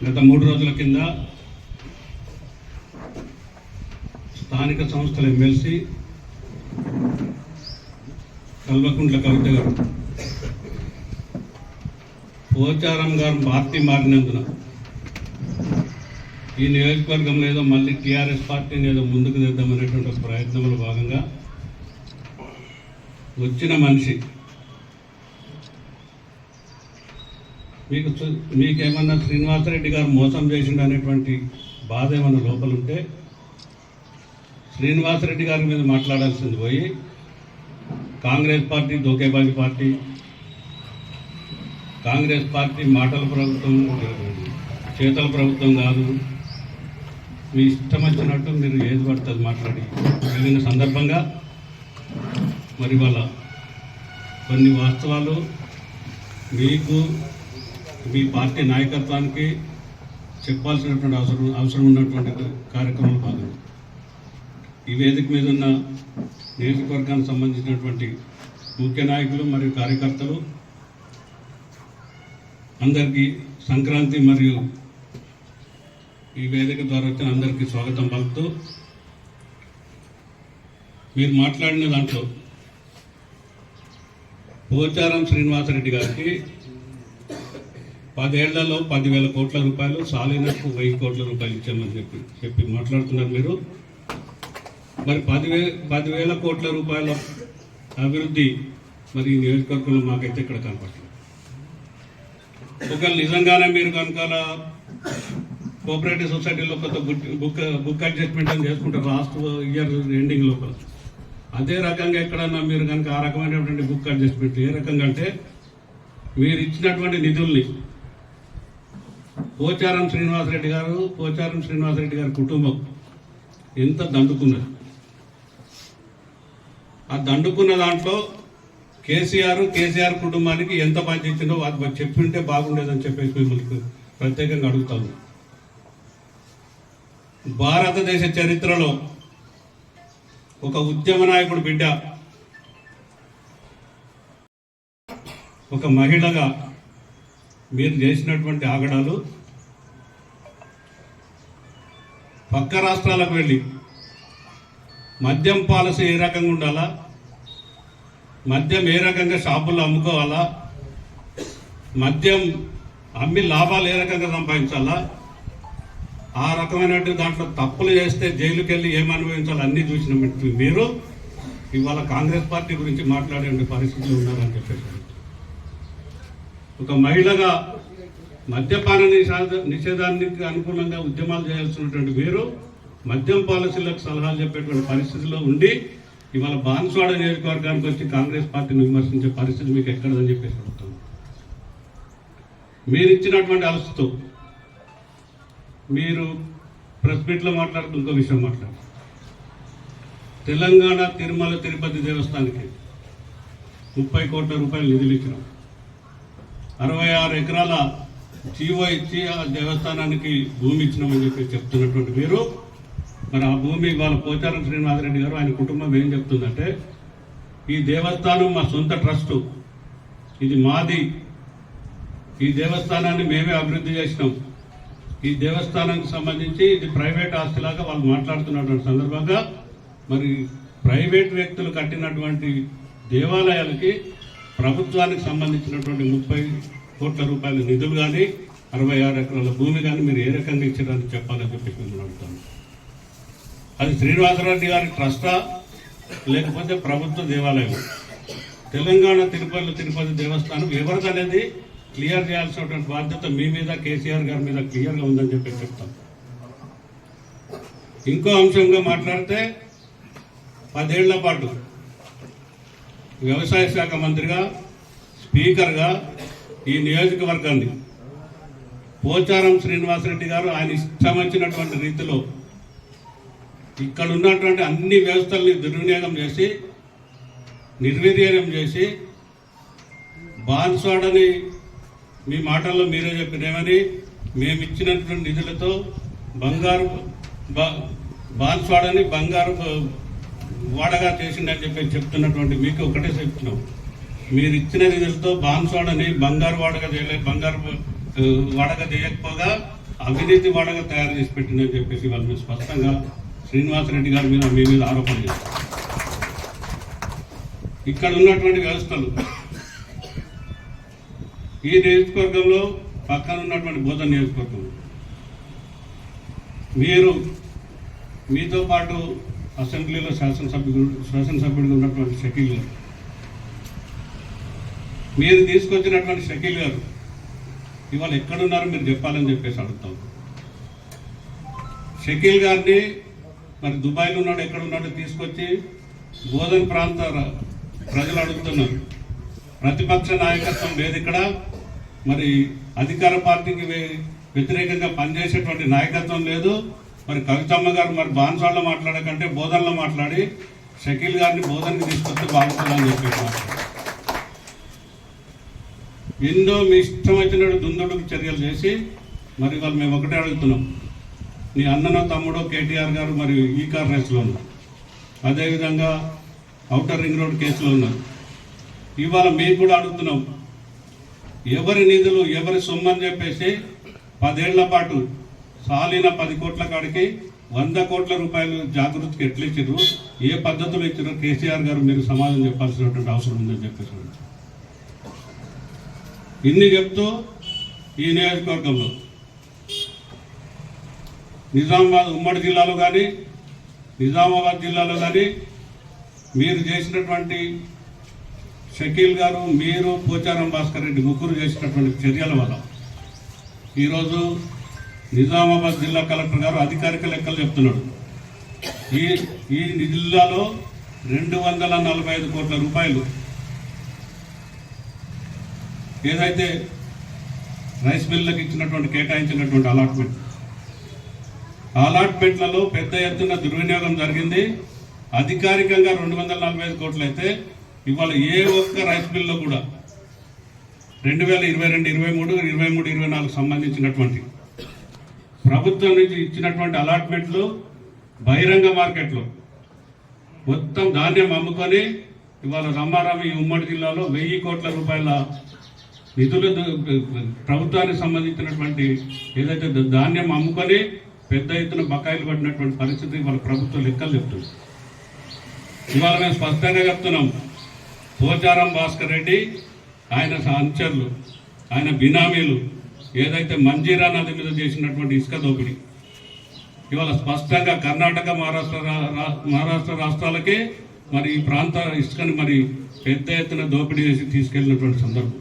గత మూడు రోజుల కింద స్థానిక సంస్థల ఎమ్మెల్సీ కల్వకుంట్ల కవిత గారు పోచారం గారు పార్టీ మారినందున ఈ నియోజకవర్గంలో ఏదో మళ్ళీ టీఆర్ఎస్ పార్టీని ఏదో ముందుకు తెద్దామనేటువంటి ప్రయత్నంలో భాగంగా వచ్చిన మనిషి మీకు మీకేమన్నా శ్రీనివాసరెడ్డి గారు మోసం చేసిండు అనేటువంటి బాధ ఏమన్నా లోపల ఉంటే శ్రీనివాసరెడ్డి గారి మీద మాట్లాడాల్సింది పోయి కాంగ్రెస్ పార్టీ దోకేబాజీ పార్టీ కాంగ్రెస్ పార్టీ మాటల ప్రభుత్వం చేతల ప్రభుత్వం కాదు. మీ ఇష్టం వచ్చినట్టు మీరు ఏది పడుతుంది మాట్లాడి. వెళ్ళిన సందర్భంగా మరి వాళ్ళ కొన్ని వాస్తవాలు మీకు మీ పార్టీ నాయకత్వానికి చెప్పాల్సినటువంటి అవసరం అవసరం ఉన్నటువంటి కార్యక్రమంలో భాగం ఈ వేదిక మీద ఉన్న నియోజకవర్గానికి సంబంధించినటువంటి ముఖ్య నాయకులు మరియు కార్యకర్తలు అందరికీ సంక్రాంతి మరియు ఈ వేదిక ద్వారా వచ్చిన అందరికీ స్వాగతం పలుకుతూ మీరు మాట్లాడిన దాంట్లో పోచారం శ్రీనివాసరెడ్డి గారికి పదేళ్ళలో పదివేల కోట్ల రూపాయలు సాలినకు వెయ్యి కోట్ల రూపాయలు ఇచ్చామని చెప్పి చెప్పి మాట్లాడుతున్నారు మీరు. మరి పదివే పదివేల కోట్ల రూపాయల అభివృద్ధి మరి ఈ నియోజకవర్గంలో మాకైతే ఇక్కడ కనపడుతుంది ఒకవేళ నిజంగానే మీరు కనుక కోఆపరేటివ్ సొసైటీలో కొంత బుక్ బుక్ బుక్ అడ్జస్ట్మెంట్ అని చేసుకుంటారు లాస్ట్ ఇయర్ ఎండింగ్ లోపల. అదే రకంగా ఎక్కడన్నా మీరు కనుక ఆ రకమైనటువంటి బుక్ అడ్జస్ట్మెంట్ ఏ రకంగా అంటే మీరు ఇచ్చినటువంటి నిధుల్ని పోచారం శ్రీనివాసరెడ్డి గారు పోచారం శ్రీనివాసరెడ్డి గారి కుటుంబం ఎంత దండుకున్నది. ఆ దండుకున్న దాంట్లో కేసీఆర్ కేసీఆర్ కుటుంబానికి ఎంత బాధ్యత ఇచ్చిందో చెప్పింటే బాగుండేదని చెప్పేసి మిమ్మల్ని ప్రత్యేకంగా అడుగుతాను. భారతదేశ చరిత్రలో ఒక ఉద్యమ నాయకుడు బిడ్డ ఒక మహిళగా మీరు చేసినటువంటి ఆగడాలు పక్క రాష్ట్రాలకు వెళ్ళి మద్యం పాలసీ ఏ రకంగా ఉండాలా? మద్యం ఏ రకంగా షాపుల్లో అమ్ముకోవాలా? మద్యం అమ్మి లాభాలు ఏ రకంగా సంపాదించాలా? ఆ రకమైనటువంటి దాంట్లో తప్పులు చేస్తే జైలుకి వెళ్ళి ఏం అనుభవించాలి అన్నీ చూసిన మీరు ఇవాళ కాంగ్రెస్ పార్టీ గురించి మాట్లాడే పరిస్థితులు ఉన్నారని చెప్పేసి. ఒక మహిళగా మద్యపాన నిషేధ నిషేధానికి అనుకూలంగా ఉద్యమాలు చేయాల్సినటువంటి మీరు మద్యం పాలసీలకు సలహాలు చెప్పేటువంటి పరిస్థితిలో ఉండి ఇవాళ బాన్స్వాడ నియోజకవర్గానికి వచ్చి కాంగ్రెస్ పార్టీని విమర్శించే పరిస్థితి మీకు ఎక్కడదని చెప్పేసి అడుగుతాను. మీరు ఇచ్చినటువంటి అలసతో మీరు ప్రెస్ మీట్లో మాట్లాడుతూ ఇంకో విషయం మాట్లాడు తెలంగాణ తిరుమల తిరుపతి దేవస్థానానికి ముప్పై కోట్ల రూపాయలు నిధులు ఇచ్చినాం. అరవై ఆరు ఎకరాల జీవో ఇచ్చి ఆ దేవస్థానానికి భూమి ఇచ్చినామని చెప్పి చెప్తున్నటువంటి మీరు మరి ఆ భూమి వాళ్ళ పోచారం శ్రీనివాసరెడ్డి గారు ఆయన కుటుంబం ఏం చెప్తుందంటే ఈ దేవస్థానం మా సొంత ట్రస్టు. ఇది మాది. ఈ దేవస్థానాన్ని మేమే అభివృద్ధి చేసినాం. ఈ దేవస్థానానికి సంబంధించి ఇది ప్రైవేట్ ఆస్తిలాగా వాళ్ళు మాట్లాడుతున్నటువంటి సందర్భంగా మరి ప్రైవేట్ వ్యక్తులు కట్టినటువంటి దేవాలయాలకి ప్రభుత్వానికి సంబంధించినటువంటి ముప్పై కోట్ల రూపాయల నిధులు కానీ అరవై ఆరు ఎకరాల భూమి కానీ మీరు ఏ రకంగా ఇచ్చారని చెప్పాలని చెప్పేసి మిమ్మల్ని అడుగుతాను. అది శ్రీనివాసరెడ్డి గారి ట్రస్టా? లేకపోతే ప్రభుత్వ దేవాలయం తెలంగాణ తిరుపతి తిరుపతి దేవస్థానం ఎవరిదనేది క్లియర్ చేయాల్సినటువంటి బాధ్యత మీ మీద కేసీఆర్ గారి మీద క్లియర్గా ఉందని చెప్పి చెప్తాం ఇంకో అంశంగా మాట్లాడితే పదేళ్ళ పాటు వ్యవసాయ శాఖ మంత్రిగా స్పీకర్గా ఈ నియోజకవర్గాన్ని పోచారం శ్రీనివాసరెడ్డి గారు ఆయన ఇష్టమొచ్చినటువంటి రీతిలో ఇక్కడ ఉన్నటువంటి అన్ని వ్యవస్థల్ని దుర్వినియోగం చేసి నిర్వీర్యం చేసి బాన్స్వాడని మీ మాటల్లో మీరే చెప్పినేమని మేము ఇచ్చినటువంటి నిధులతో బంగారు బా- బాన్స్వాడని బంగారు బ- వాడగా చేసిందని చెప్పి చెప్తున్నటువంటి మీకు ఒకటే చెప్తున్నాం. మీరు ఇచ్చిన నిధులతో బాన్స్వాడని బంగారు వాడగా చేయలేదు బంగారు వాడగా చేయకపోగా అవినీతి వాడగా తయారు చేసి పెట్టిందని చెప్పేసి వాళ్ళు మీరు స్పష్టంగా శ్రీనివాసరెడ్డి గారి మీద మీ మీద ఆరోపణ చేస్తారు ఇక్కడ ఉన్నటువంటి వ్యవస్థలు ఈ నియోజకవర్గంలో పక్కన ఉన్నటువంటి బోధన నియోజకవర్గం. మీరు మీతో పాటు అసెంబ్లీలో శాసనసభ్యుడు శాసనసభ్యుడిగా ఉన్నటువంటి షకీల్ గారు. మీరు తీసుకొచ్చినటువంటి షకీల్ గారు ఇవాళ ఎక్కడున్నారో మీరు చెప్పాలని చెప్పేసి అడుగుతాం. షకీల్ గారిని మరి దుబాయ్లో ఉన్నాడు ఎక్కడున్నాడో తీసుకొచ్చి బోధన ప్రాంత ప్రజలు అడుగుతున్నారు. ప్రతిపక్ష నాయకత్వం లేదు ఇక్కడ. మరి అధికార పార్టీకి వ్యతిరేకంగా పనిచేసేటువంటి నాయకత్వం లేదు. మరి కవితమ్మ గారు మరి బాన్సాల్లో మాట్లాడకంటే బోధనలో మాట్లాడి షకీల్ గారిని బోధనకి తీసుకొస్తే బాగుంటుందని చెప్పి ఎన్నో మీ ఇష్టం వచ్చినట్టు దుందుడుకు చర్యలు చేసి మరి వాళ్ళు మేము ఒకటే అడుగుతున్నాం. నీ అన్ననో తమ్ముడో కేటీఆర్ గారు మరి ఈ కార్ రేస్లో ఉన్నారు. అదేవిధంగా అవుటర్ రింగ్ రోడ్ కేసులో ఉన్నారు. ఇవాళ మేము కూడా అడుగుతున్నాం. ఎవరి నిధులు ఎవరి సొమ్ము అని చెప్పేసి పదేళ్ళ పాటు సాలిన పది కోట్ల కాడికి వంద కోట్ల రూపాయలు జాగృతికి ఎట్లా ఇచ్చారు ఏ పద్ధతులు ఇచ్చారో కేసీఆర్ గారు మీరు సమాధానం చెప్పాల్సినటువంటి అవసరం ఉందని చెప్పేసి ఇన్ని చెప్తూ ఈ నియోజకవర్గంలో. నిజామాబాద్ ఉమ్మడి జిల్లాలో కానీ నిజామాబాద్ జిల్లాలో కానీ మీరు చేసినటువంటి షకీల్ గారు మీరు పోచారం భాస్కర్ రెడ్డి ముగ్గురు చేసినటువంటి చర్యల వల్ల ఈరోజు నిజామాబాద్ జిల్లా కలెక్టర్ గారు అధికారిక లెక్కలు చెప్తున్నాడు. ఈ ఈ జిల్లాలో రెండు వందల నలభై ఐదు కోట్ల రూపాయలు ఏదైతే రైస్ మిల్లకి ఇచ్చినటువంటి కేటాయించినటువంటి అలాట్మెంట్. అలాట్మెంట్లలో పెద్ద ఎత్తున దుర్వినియోగం జరిగింది. అధికారికంగా రెండు వందల నలభై ఐదు కోట్లు అయితే ఇవాళ ఏ ఒక్క రైస్ మిల్లో కూడా రెండు వేల ఇరవై రెండు ఇరవై మూడు ఇరవై మూడు ఇరవై నాలుగు సంబంధించినటువంటి ప్రభుత్వం నుంచి ఇచ్చినటువంటి అలాట్మెంట్లు బహిరంగ మార్కెట్లో. మొత్తం ధాన్యం అమ్ముకొని ఇవాళ రమ్మారామి ఈ ఉమ్మడి జిల్లాలో వెయ్యి కోట్ల రూపాయల నిధులు ప్రభుత్వానికి సంబంధించినటువంటి ఏదైతే ధాన్యం అమ్ముకొని పెద్ద ఎత్తున బకాయిలు పడినటువంటి పరిస్థితి వాళ్ళ ప్రభుత్వం లెక్కలు చెప్తుంది. ఇవాళ మేము స్పష్టంగా చెప్తున్నాం. పోచారం భాస్కర్ రెడ్డి ఆయన అనుచరులు ఆయన బినామీలు ఏదైతే మంజీరా నది మీద చేసినటువంటి ఇసుక దోపిడీ ఇవాళ స్పష్టంగా కర్ణాటక మహారాష్ట్ర మహారాష్ట్ర రాష్ట్రాలకి మరి ఈ ప్రాంత ఇసుకని మరి పెద్ద ఎత్తున దోపిడీ చేసి తీసుకెళ్ళినటువంటి సందర్భం.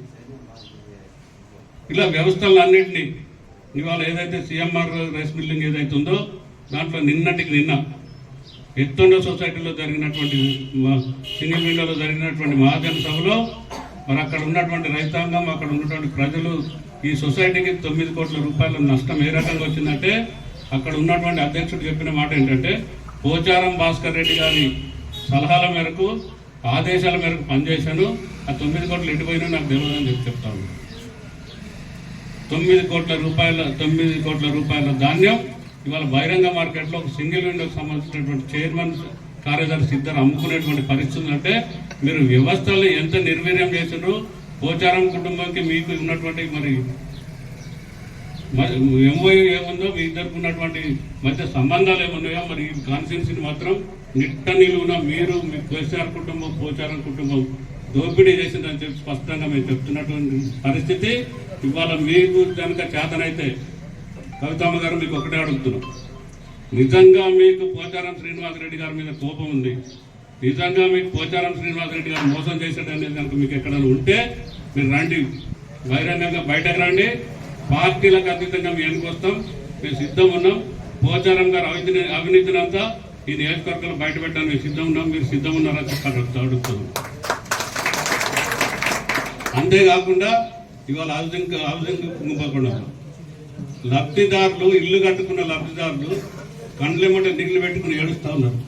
ఇలా వ్యవస్థలన్నింటినీ ఇవాళ ఏదైతే సిఎంఆర్ రైస్ మిల్లింగ్ ఏదైతే ఉందో దాంట్లో నిన్నటికి నిన్న ఎత్తుండ సొసైటీలో జరిగినటువంటి సింగిల్ విండోలో జరిగినటువంటి మహాజన సభలో మరి అక్కడ ఉన్నటువంటి రైతాంగం అక్కడ ఉన్నటువంటి ప్రజలు ఈ సొసైటీకి తొమ్మిది కోట్ల రూపాయల నష్టం ఏ రకంగా వచ్చిందంటే అక్కడ ఉన్నటువంటి అధ్యక్షుడు చెప్పిన మాట ఏంటంటే పోచారం భాస్కర్ రెడ్డి గారి సలహాల మేరకు ఆదేశాల మేరకు పనిచేశాను. ఆ తొమ్మిది కోట్లు ఎటుపోయినా నాకు తెలియదని చెప్పి చెప్తాను తొమ్మిది కోట్ల రూపాయల తొమ్మిది కోట్ల రూపాయల ధాన్యం ఇవాళ బహిరంగ మార్కెట్లో ఒక సింగిల్ విండోకి సంబంధించినటువంటి చైర్మన్ కార్యదర్శి ఇద్దరు అమ్ముకునేటువంటి పరిస్థితి అంటే మీరు వ్యవస్థలు ఎంత నిర్వీర్యం చేసినారు పోచారం కుటుంబంకి మీకు ఉన్నటువంటి మరి ఎంఓయూ ఏముందో మీ ఇద్దరికి ఉన్నటువంటి మధ్య సంబంధాలు ఏమున్నాయో మరి ఈ కాన్స్టిట్యూన్సీని మాత్రం నిట్ట నిలువున మీరు మీ కేసీఆర్ కుటుంబం పోచారం కుటుంబం దోపిడీ చేసిందని చెప్పి స్పష్టంగా మేము చెప్తున్నటువంటి పరిస్థితి. ఇవాళ మీకు కనుక చేతనైతే కవితమ్మ గారు మీకు ఒకటే అడుగుతున్నాం. నిజంగా మీకు పోచారం శ్రీనివాసరెడ్డి గారి మీద కోపం ఉంది. నిజంగా మీకు పోచారం శ్రీనివాసరెడ్డి గారు మోసం చేశాడు అనేది కనుక మీకు ఎక్కడైనా ఉంటే మీరు రండి. బహిరంగంగా బయటకు రండి. పార్టీలకు అతీతంగా మేము వెనుక మేము సిద్ధం ఉన్నాం. పోచారం గారు అవినీతి అవినీతినంతా ఈ నియోజకవర్గంలో బయట పెట్టడానికి మేము సిద్ధం ఉన్నాం. మీరు సిద్ధం ఉన్నారా చెప్పాలి అడుగుతున్నాం అంతేకాకుండా ఇవాళ హౌసింగ్ హౌసింగ్ కుంగిపోకుండా లబ్ధిదారులు ఇల్లు కట్టుకున్న లబ్ధిదారులు కండ్లెమ్మట నీళ్ళు పెట్టుకుని ఏడుస్తూ ఉన్నారు.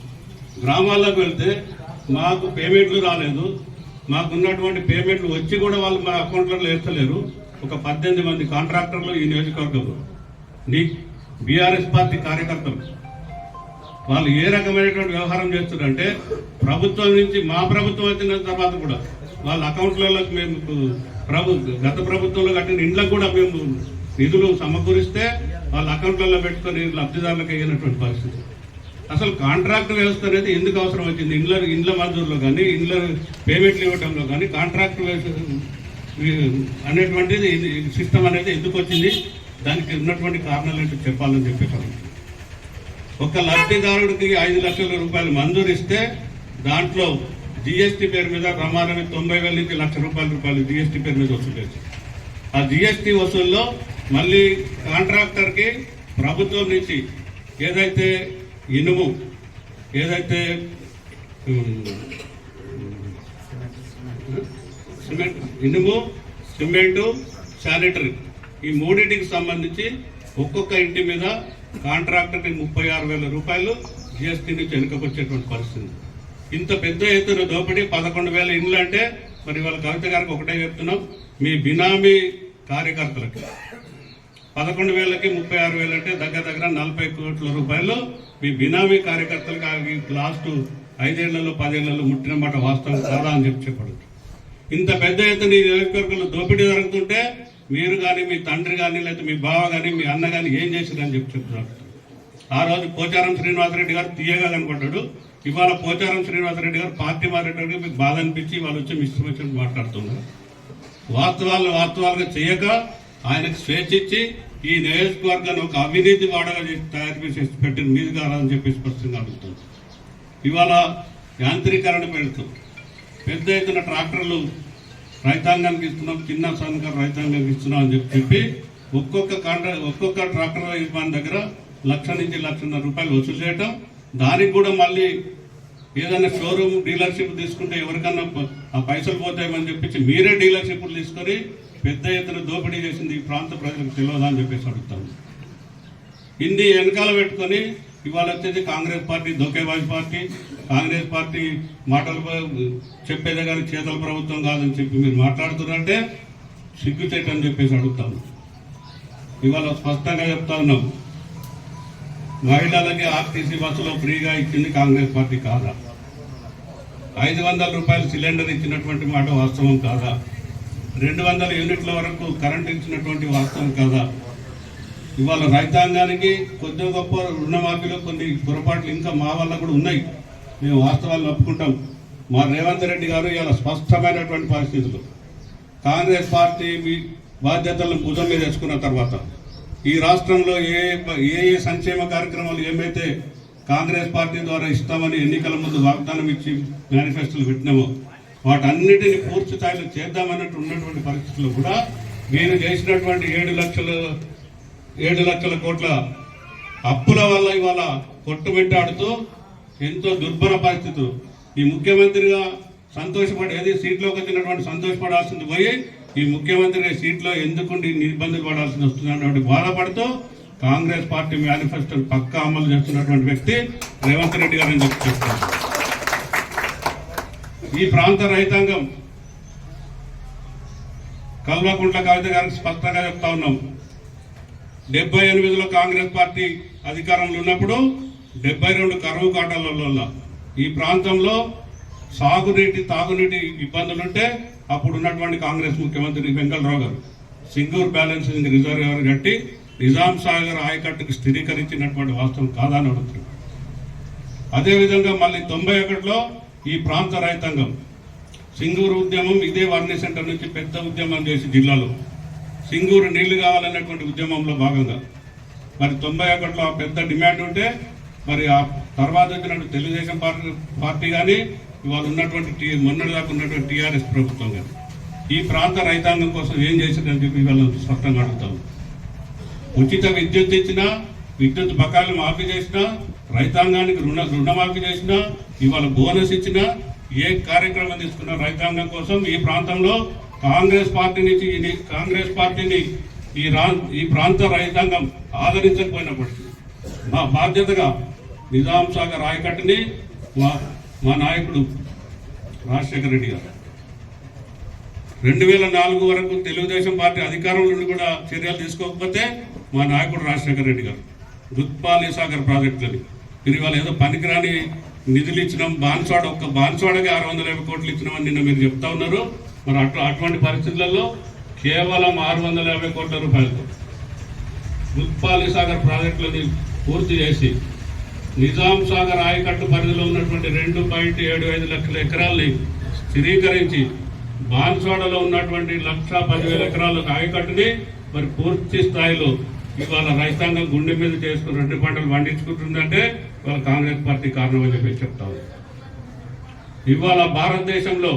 గ్రామాల్లోకి వెళ్తే మాకు పేమెంట్లు రాలేదు. మాకున్నటువంటి పేమెంట్లు వచ్చి కూడా వాళ్ళు మా అకౌంట్లలో వేస్తలేరు ఒక పద్దెనిమిది మంది కాంట్రాక్టర్లు ఈ నియోజకవర్గంలో. నీ బీఆర్ఎస్ పార్టీ కార్యకర్తలు. వాళ్ళు ఏ రకమైనటువంటి వ్యవహారం చేస్తున్నారంటే ప్రభుత్వం నుంచి మా ప్రభుత్వం వచ్చిన తర్వాత కూడా వాళ్ళ అకౌంట్లలో మేము ప్రభు గత ప్రభుత్వంలో కట్టిన ఇండ్లకు కూడా మేము నిధులు సమకూరిస్తే వాళ్ళ అకౌంట్లలో పెట్టుకొని లబ్ధిదారులకు అయినటువంటి పరిస్థితి. అసలు కాంట్రాక్ట్ వ్యవస్థ అనేది ఎందుకు అవసరం వచ్చింది? ఇండ్ల ఇండ్ల మంజూరులో కానీ ఇండ్ల పేమెంట్లు ఇవ్వడంలో కానీ కాంట్రాక్ట్ వ్యవస్థ అనేటువంటిది సిస్టమ్ అనేది ఎందుకు వచ్చింది? దానికి ఉన్నటువంటి కారణాలు ఏంటో చెప్పాలని చెప్పేసాను ఒక లబ్ధిదారుడికి ఐదు లక్షల రూపాయలు మంజూరు ఇస్తే దాంట్లో జిఎస్టీ పేరు మీద ప్రమాణమే తొంభై వేల నుంచి లక్ష రూపాయల రూపాయలు జిఎస్టీ పేరు మీద వసూలు చేసి ఆ జిఎస్టీ వసూల్లో మళ్ళీ కాంట్రాక్టర్కి ప్రభుత్వం నుంచి ఏదైతే ఇనుము. ఏదైతే సిమెంట్ ఇనుము సిమెంటు శానిటరీ ఈ మూడింటికి సంబంధించి ఒక్కొక్క ఇంటి మీద కాంట్రాక్టర్కి ముప్పై ఆరు వేల రూపాయలు జిఎస్టీ నుంచి వెనుకకొచ్చేటువంటి పరిస్థితి. ఇంత పెద్ద ఎత్తున దోపిడీ పదకొండు వేల ఇండ్లు అంటే మరి వాళ్ళ కవిత గారికి ఒకటే చెప్తున్నాం మీ బినామీ కార్యకర్తలకి. పదకొండు వేలకి ముప్పై ఆరు వేలు అంటే దగ్గర దగ్గర నలభై కోట్ల రూపాయలు మీ బినామీ కార్యకర్తలకు లాస్ట్ ఐదేళ్ళలో పదేళ్ళలో ముట్టిన మాట వాస్తవం కాదా అని చెప్పి చెప్పడం ఇంత పెద్ద ఎత్తున ఈ నియోజకవర్గంలో దోపిడీ జరుగుతుంటే మీరు కానీ మీ తండ్రి కానీ లేకపోతే మీ బావ కానీ మీ అన్న కానీ ఏం చేశారని చెప్పి చెప్తున్నారు. ఆ రోజు పోచారం శ్రీనివాసరెడ్డి గారు తీయగా కనపడ్డాడు ఇవాళ పోచారం శ్రీనివాసరెడ్డి గారు పార్టీ మారేటప్పుడు మీకు బాధ అనిపించి వాళ్ళు వచ్చి మిస్టర్ మాట్లాడుతున్నారు. వాస్తవాలు వాస్తవాలుగా చేయక ఆయనకు స్వేచ్ఛ ఇచ్చి ఈ నియోజకవర్గాన్ని ఒక అవినీతి వాడగా చేసి తయారు చేసి పెట్టిన మీది కాదని చెప్పి స్పష్టంగా అడుగుతుంది ఇవాళ యాంత్రీకరణ పెడుతుంది పెద్ద ఎత్తున ట్రాక్టర్లు రైతాంగానికి ఇస్తున్నాం చిన్న సన్నకారు రైతాంగానికి ఇస్తున్నాం అని చెప్పి చెప్పి ఒక్కొక్క కాంట్రా ఒక్కొక్క ట్రాక్టర్ యజమాని దగ్గర లక్ష నుంచి లక్షన్నర రూపాయలు వసూలు చేయటం. దానికి కూడా మళ్ళీ ఏదైనా షోరూమ్ డీలర్షిప్ తీసుకుంటే ఎవరికన్నా ప- ఆ పైసలు పోతాయని చెప్పించి మీరే డీలర్షిప్లు తీసుకొని పెద్ద ఎత్తున దోపిడీ చేసింది ఈ ప్రాంత ప్రజలకు తెలియదా అని చెప్పేసి అడుగుతాను. ఇన్ని వెనకాల పెట్టుకొని ఇవాళ వచ్చేది కాంగ్రెస్ పార్టీ దొకేబాజ్ పార్టీ. కాంగ్రెస్ పార్టీ మాటలు చెప్పేదే కానీ చేతల ప్రభుత్వం కాదని చెప్పి మీరు మాట్లాడుతున్నారంటే సిగ్గుచేట అని చెప్పేసి అడుగుతాను. ఇవాళ స్పష్టంగా చెప్తా ఉన్నాం. మహిళలకి ఆర్టీసీ బస్సులో ఫ్రీగా ఇచ్చింది కాంగ్రెస్ పార్టీ కాదా? ఐదు వందల రూపాయలు సిలిండర్ ఇచ్చినటువంటి మాట వాస్తవం కాదా? రెండు వందల యూనిట్ల వరకు కరెంట్ ఇచ్చినటువంటి వాస్తవం కదా. ఇవాళ రైతాంగానికి కొద్ది గొప్ప రుణమాఫీలో కొన్ని పొరపాట్లు ఇంకా మా వల్ల కూడా ఉన్నాయి. మేము వాస్తవాలను ఒప్పుకుంటాం మా రేవంత్ రెడ్డి గారు ఇవాళ స్పష్టమైనటువంటి పరిస్థితులు. కాంగ్రెస్ పార్టీ మీ బాధ్యతలను భుజం మీద తెచ్చుకున్న తర్వాత ఈ రాష్ట్రంలో ఏ ఏ ఏ సంక్షేమ కార్యక్రమాలు ఏమైతే కాంగ్రెస్ పార్టీ ద్వారా ఇస్తామని ఎన్నికల ముందు వాగ్దానం ఇచ్చి మేనిఫెస్టోలు పెట్టినామో వాటన్నిటిని పూర్తి స్థాయిలో చేద్దామన్నట్టు ఉన్నటువంటి పరిస్థితుల్లో కూడా నేను చేసినటువంటి ఏడు లక్షల ఏడు లక్షల కోట్ల అప్పుల వల్ల ఇవాళ కొట్టుమిట్టాడుతూ ఎంతో దుర్భర పరిస్థితులు. ఈ ముఖ్యమంత్రిగా సంతోషపడి ఏది సీట్లోకి వచ్చినటువంటి సంతోషపడాల్సింది పోయి ఈ ముఖ్యమంత్రి సీట్లో ఎందుకుండి ఇన్ని ఇబ్బందులు పడాల్సి వస్తుంది అన్నటువంటి బాధపడుతూ కాంగ్రెస్ పార్టీ మేనిఫెస్టోని పక్కా అమలు చేస్తున్నటువంటి వ్యక్తి రేవంత్ రెడ్డి గారు అని చెప్పి చెప్తారు ఈ ప్రాంత రైతాంగం కల్వకుంట్ల కవిత గారికి స్పష్టంగా చెప్తా ఉన్నాం. డెబ్బై ఎనిమిదిలో కాంగ్రెస్ పార్టీ అధికారంలో ఉన్నప్పుడు డెబ్బై రెండు కరువు కాటాల ఈ ప్రాంతంలో సాగునీటి తాగునీటి ఇబ్బందులుంటే అప్పుడు ఉన్నటువంటి కాంగ్రెస్ ముఖ్యమంత్రి వెంకటరావు గారు సింగూర్ బ్యాలెన్సింగ్ రిజర్వ్ కట్టి నిజాం సాగర్ ఆయకట్టుకు స్థిరీకరించినటువంటి వాస్తవం కాదని అడుగుతున్నారు. అదేవిధంగా మళ్ళీ తొంభై ఒకటిలో ఈ ప్రాంత రైతాంగం. సింగూరు ఉద్యమం ఇదే వర్ణి సెంటర్ నుంచి పెద్ద ఉద్యమం చేసి జిల్లాలో. సింగూరు నీళ్ళు కావాలన్నటువంటి ఉద్యమంలో భాగంగా. మరి తొంభై ఒకటిలో పెద్ద డిమాండ్ ఉంటే మరి ఆ తర్వాత వచ్చినటువంటి తెలుగుదేశం పార్టీ పార్టీ కానీ ఇవాళ ఉన్నటువంటి టీ మొన్నటి దాకా ఉన్నటువంటి టీఆర్ఎస్ ప్రభుత్వం కానీ ఈ ప్రాంత రైతాంగం కోసం ఏం చేసిందని చెప్పి ఇవాళ స్పష్టంగా అడుగుతాం ఉచిత విద్యుత్ ఇచ్చినా విద్యుత్ బకాయిలు మాఫీ చేసినా రైతాంగానికి రుణ రుణమాఫీ చేసినా ఇవాళ బోనస్ ఇచ్చినా ఏ కార్యక్రమం తీసుకున్నా రైతాంగం కోసం ఈ ప్రాంతంలో కాంగ్రెస్ పార్టీ నుంచి ఇది కాంగ్రెస్ పార్టీని ఈ రా ఈ ప్రాంత రైతాంగం ఆదరించకపోయినప్పటికీ మా బాధ్యతగా నిజాం సాగర్ ఆయకట్టుని మా మా నాయకుడు రాజశేఖర రెడ్డి గారు. రెండు వేల నాలుగు వరకు తెలుగుదేశం పార్టీ అధికారంలో కూడా చర్యలు తీసుకోకపోతే మా నాయకుడు రాజశేఖర రెడ్డి గారు. దుత్పాలి సాగర్ ప్రాజెక్టులని. మీరు ఇవాళ ఏదో పనికిరాని నిధులు ఇచ్చినాం బాన్స్వాడ ఒక్క బాన్స్వాడకి ఆరు వందల యాభై కోట్లు ఇచ్చినామని నిన్న మీరు చెప్తా ఉన్నారు. మరి అటు అటువంటి పరిస్థితులలో కేవలం ఆరు వందల యాభై కోట్ల రూపాయలతో ముప్పాలి సాగర్ ప్రాజెక్టులని పూర్తి చేసి నిజాం సాగర్ ఆయకట్టు పరిధిలో ఉన్నటువంటి రెండు పాయింట్ ఏడు ఐదు లక్షల ఎకరాల్ని స్థిరీకరించి బాన్స్వాడలో ఉన్నటువంటి లక్ష పదివేల ఎకరాల ఆయకట్టుని మరి పూర్తి స్థాయిలో ఇవాళ రైతాంగం గుండె మీద చేసుకుని రెండు పంటలు పండించుకుంటుందంటే ఇవాళ కాంగ్రెస్ పార్టీ కారణం అని చెప్పి చెప్తాను ఇవాళ భారతదేశంలో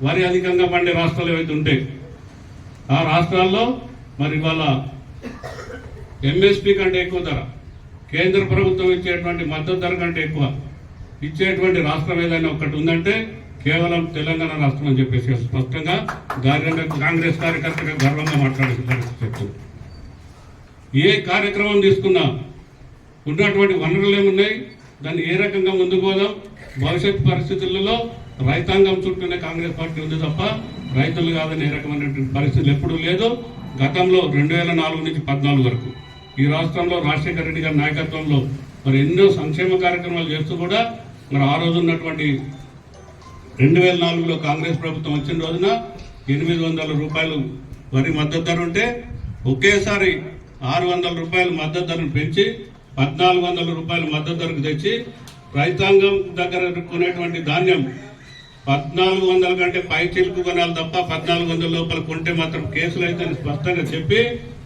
వరి అధికంగా పండే రాష్ట్రాలు ఏవైతే ఉంటే ఆ రాష్ట్రాల్లో మరి ఇవాళ ఎంఎస్పి కంటే ఎక్కువ ధర కేంద్ర ప్రభుత్వం ఇచ్చేటువంటి మద్దతు ధర కంటే ఎక్కువ ఇచ్చేటువంటి రాష్ట్రం ఏదైనా ఒకటి ఉందంటే కేవలం తెలంగాణ రాష్ట్రం అని చెప్పేసి స్పష్టంగా గారి- కాంగ్రెస్ కార్యకర్తగా గర్వంగా మాట్లాడే పరిస్థితి ఏ కార్యక్రమం తీసుకున్నా ఉన్నటువంటి వనరులు ఏమున్నాయి? దాన్ని ఏ రకంగా ముందుకు పోదాం? భవిష్యత్ పరిస్థితులలో రైతాంగం చుట్టూనే కాంగ్రెస్ పార్టీ ఉంది తప్ప రైతులు కాదని ఏ రకమైనటువంటి పరిస్థితులు ఎప్పుడూ లేదు. గతంలో రెండు వేల నాలుగు నుంచి పద్నాలుగు వరకు. ఈ రాష్ట్రంలో రాజశేఖర రెడ్డి గారి నాయకత్వంలో మరి ఎన్నో సంక్షేమ కార్యక్రమాలు చేస్తూ కూడా మరి ఆ రోజు ఉన్నటువంటి రెండు వేల నాలుగులో కాంగ్రెస్ ప్రభుత్వం వచ్చిన రోజున ఎనిమిది వందల రూపాయలు వరి మద్దతు ధర ఉంటే ఒకేసారి ఆరు వందల రూపాయలు మద్దతు ధరను పెంచి పద్నాలుగు వందల రూపాయలు మద్దతు ధరకు తెచ్చి రైతాంగం దగ్గర కొనేటువంటి ధాన్యం పద్నాలుగు వందల కంటే పై చిలుకు కొనాలి తప్ప పద్నాలుగు వందల లోపల కొంటే మాత్రం కేసులు అయితే స్పష్టంగా చెప్పి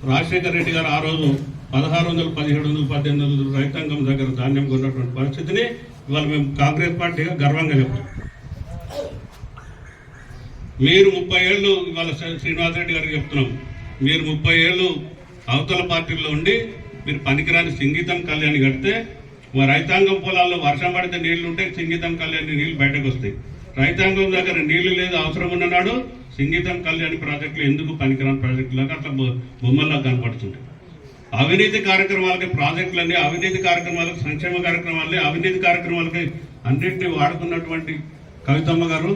రాజశేఖర రెడ్డి గారు ఆ రోజు పదహారు వందలు పదిహేడు వందలు పద్దెనిమిది వందలు రైతాంగం దగ్గర ధాన్యం కొన్నటువంటి పరిస్థితిని ఇవాళ మేము కాంగ్రెస్ పార్టీగా గర్వంగా చెప్తాం మీరు ముప్పై ఏళ్ళు ఇవాళ శ్రీ- రెడ్డి గారికి చెప్తున్నాం. మీరు ముప్పై ఏళ్ళు అవతల పార్టీల్లో ఉండి మీరు పనికిరాని సింగీతం కళ్యాణి కడితే రైతాంగం పొలాల్లో వర్షం పడితే నీళ్ళు ఉంటే సింగీతం కళ్యాణి నీళ్ళు బయటకు వస్తాయి. రైతాంగం దగ్గర నీళ్ళు లేదు అవసరం ఉన్ననాడు సింగీతం కళ్యాణి ప్రాజెక్టులు ఎందుకు పనికిరాని ప్రాజెక్టులాగా అట్లా బొ- బొమ్మల్లా కనపడుతుంటాయి. అవినీతి కార్యక్రమాలకి ప్రాజెక్టులన్నీ అవినీతి కార్యక్రమాలకు సంక్షేమ కార్యక్రమాలని అవినీతి కార్యక్రమాలకి అన్నింటినీ వాడుకున్నటువంటి కవితమ్మ గారు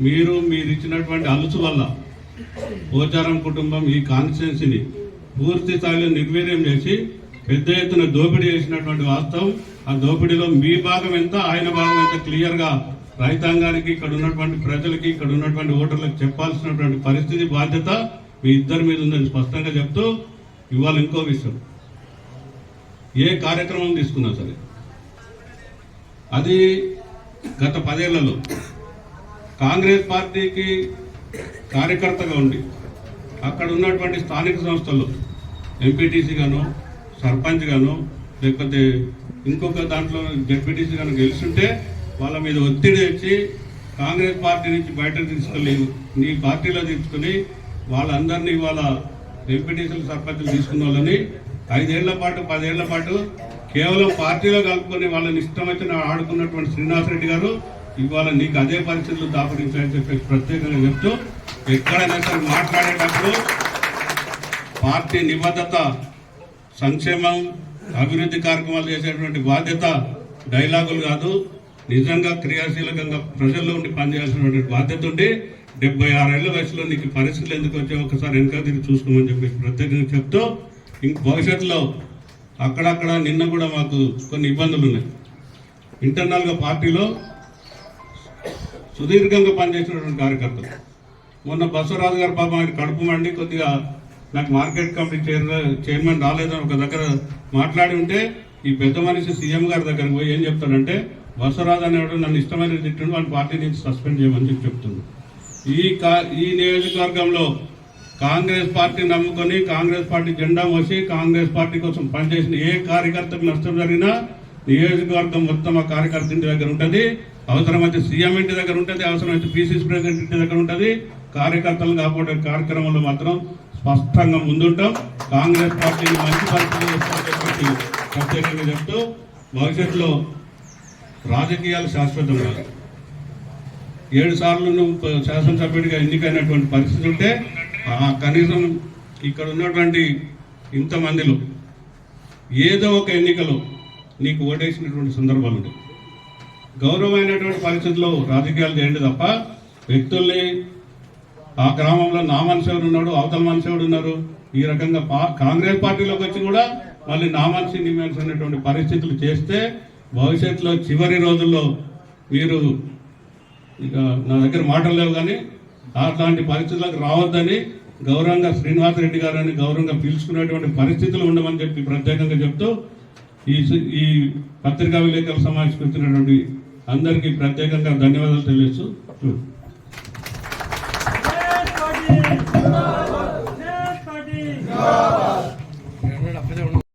మీరు మీరు ఇచ్చినటువంటి అలుసు వల్ల పోచారం కుటుంబం ఈ కాన్స్టిట్యున్సీని పూర్తి స్థాయిలో నిర్వీర్యం చేసి పెద్ద ఎత్తున దోపిడీ చేసినటువంటి వాస్తవం. ఆ దోపిడీలో మీ భాగం ఎంత ఆయన భాగం ఎంత క్లియర్గా రైతాంగానికి ఇక్కడ ఉన్నటువంటి ప్రజలకి ఇక్కడ ఉన్నటువంటి ఓటర్లకు చెప్పాల్సినటువంటి పరిస్థితి బాధ్యత మీ ఇద్దరి మీద ఉందని స్పష్టంగా చెప్తూ ఇవాళ ఇంకో విషయం. ఏ కార్యక్రమం తీసుకున్నా సరే అది గత పదేళ్ళలో కాంగ్రెస్ పార్టీకి కార్యకర్తగా ఉండి అక్కడ ఉన్నటువంటి స్థానిక సంస్థలు ఎంపీటీసీ గాను సర్పంచ్ గాను లేకపోతే ఇంకొక దాంట్లో జెడ్పీటీసీ గాను గెలుస్తుంటే వాళ్ళ మీద ఒత్తిడి తెచ్చి కాంగ్రెస్ పార్టీ నుంచి బయటకు తీసుకెళ్ళి నీ పార్టీలో తీసుకుని వాళ్ళందరినీ వాళ్ళ ఎంపీటీసీలు సర్పంచులు తీసుకున్న వాళ్ళని ఐదేళ్ళ పాటు పదేళ్ళ పాటు కేవలం పార్టీలో కలుపుకొని వాళ్ళని ఇష్టం వచ్చిన ఆడుకున్నటువంటి శ్రీనివాసరెడ్డి గారు ఇవాళ నీకు అదే పరిస్థితులు దాపరించాయని చెప్పేసి ప్రత్యేకంగా చెప్తూ ఎక్కడైనా సరే మాట్లాడేటప్పుడు పార్టీ నిబద్ధత సంక్షేమం అభివృద్ధి కార్యక్రమాలు చేసేటువంటి బాధ్యత డైలాగులు కాదు నిజంగా క్రియాశీలకంగా ప్రజల్లో ఉండి పనిచేయాల్సినటువంటి బాధ్యత ఉండి డెబ్బై ఆరేళ్ళ వయసులో నీకు పరిస్థితులు ఎందుకు వచ్చాయో ఒకసారి వెనక తిరిగి చూసుకోమని చెప్పేసి ప్రత్యేకంగా చెప్తూ ఇంక భవిష్యత్తులో అక్కడక్కడ నిన్న కూడా మాకు కొన్ని ఇబ్బందులు ఉన్నాయి. ఇంటర్నల్గా పార్టీలో సుదీర్ఘంగా పనిచేసినటువంటి కార్యకర్తలు. మొన్న బసవరాజు గారు పాపం ఆయన కడుపు మండి కొద్దిగా నాకు మార్కెట్ కమిటీ చైర్ చైర్మన్ రాలేదని ఒక దగ్గర మాట్లాడి ఉంటే ఈ పెద్ద మనిషి సీఎం గారి దగ్గరకు పోయి ఏం చెప్తాడంటే బసవరాజు అనేవాడు నన్ను ఇష్టమైన తిట్టుండు వాళ్ళ పార్టీ నుంచి సస్పెండ్ చేయమని చెప్పి చెప్తుంది ఈ కా ఈ నియోజకవర్గంలో కాంగ్రెస్ పార్టీ నమ్ముకొని కాంగ్రెస్ పార్టీ జెండా మోసి కాంగ్రెస్ పార్టీ కోసం పనిచేసిన ఏ కార్యకర్తకు నష్టం జరిగినా నియోజకవర్గం మొత్తం ఆ కార్యకర్త ఇంటి దగ్గర ఉంటుంది. అవసరమైతే సీఎం ఇంటి దగ్గర ఉంటుంది అవసరమైతే పీసీసీ ప్రెసిడెంట్ ఇంటి దగ్గర ఉంటుంది. కార్యకర్తలు కాపాడే కార్యక్రమంలో మాత్రం స్పష్టంగా ముందుంటాం. కాంగ్రెస్ పార్టీని మంచి పరిస్థితులు ప్రత్యేకంగా చెప్తూ భవిష్యత్తులో రాజకీయాలు శాశ్వతం కాదు ఏడు సార్లు నువ్వు శాసనసభ్యుడిగా ఎన్నికైనటువంటి పరిస్థితి ఉంటే ఆ కనీసం ఇక్కడ ఉన్నటువంటి ఇంతమందిలో ఏదో ఒక ఎన్నికలో నీకు ఓటేసినటువంటి సందర్భాలు ఉంటాయి. గౌరవమైనటువంటి పరిస్థితుల్లో రాజకీయాలు చేయండి తప్ప వ్యక్తుల్ని ఆ గ్రామంలో నా మనిషి ఎవరు ఉన్నాడు అవతల మనిషి ఎవరు ఉన్నారు ఈ రకంగా పా- కాంగ్రెస్ పార్టీలోకి వచ్చి కూడా మళ్ళీ నా మనిషి నీ మనిషి అనేటువంటి పరిస్థితులు చేస్తే భవిష్యత్తులో చివరి రోజుల్లో మీరు ఇక నా దగ్గర మాటలు లేవు కానీ అట్లాంటి పరిస్థితులకు రావద్దని గౌరవంగా శ్రీనివాసరెడ్డి గారని గౌరవంగా పిలుచుకునేటువంటి పరిస్థితులు ఉండమని చెప్పి ప్రత్యేకంగా చెప్తూ ఈ ఈ పత్రికా విలేకరుల సమావేశం వచ్చినటువంటి అందరికీ ప్రత్యేకంగా ధన్యవాదాలు తెలియజేస్తూ